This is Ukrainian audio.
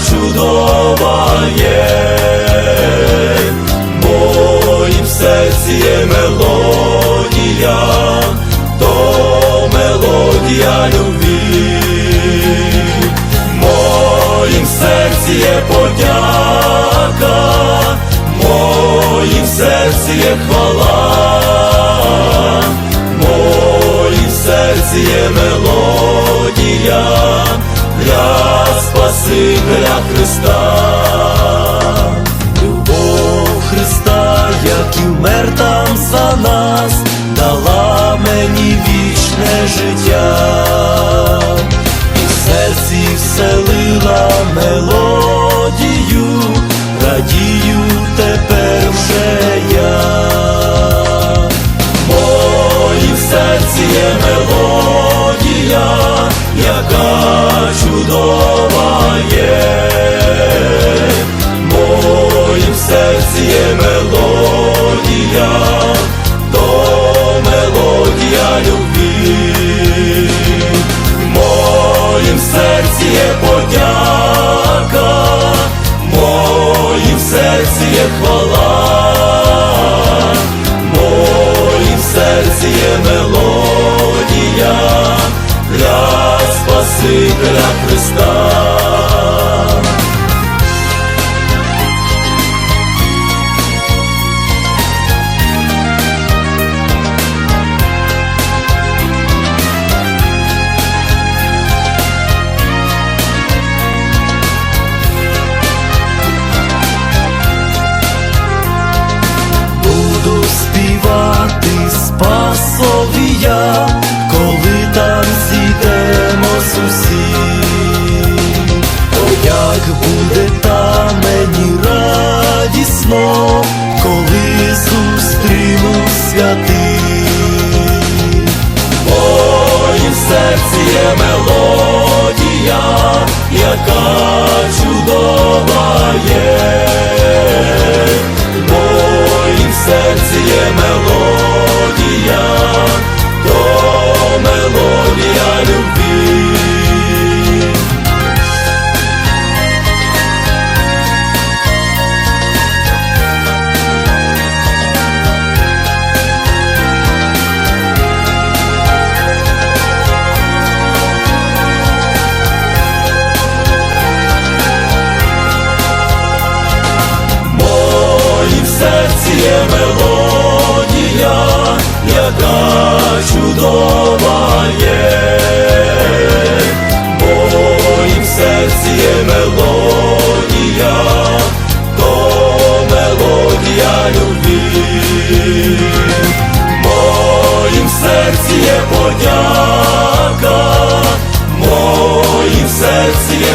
чудова є. Моїм серці є мелодія, то мелодія любві. Моїм серці є подяка, моїм серці є хвала, моїм серці є мелодія для Спасителя Христа. Любов Христа, як і вмер там за нас, дала мені вічне життя і в серці вселила мелодію, серці є мелодія, то мелодія любві. Моїм серці є подяка, моїм серці є хвала, моїм серці є мелодія для Спасителя буде там мені радісно, коли зустріну святих. Моїм серці є мелодія, яка яка чудова є. Моїм серці є мелодія, то мелодія любві. Моїм серці є подяка, моїм серці є.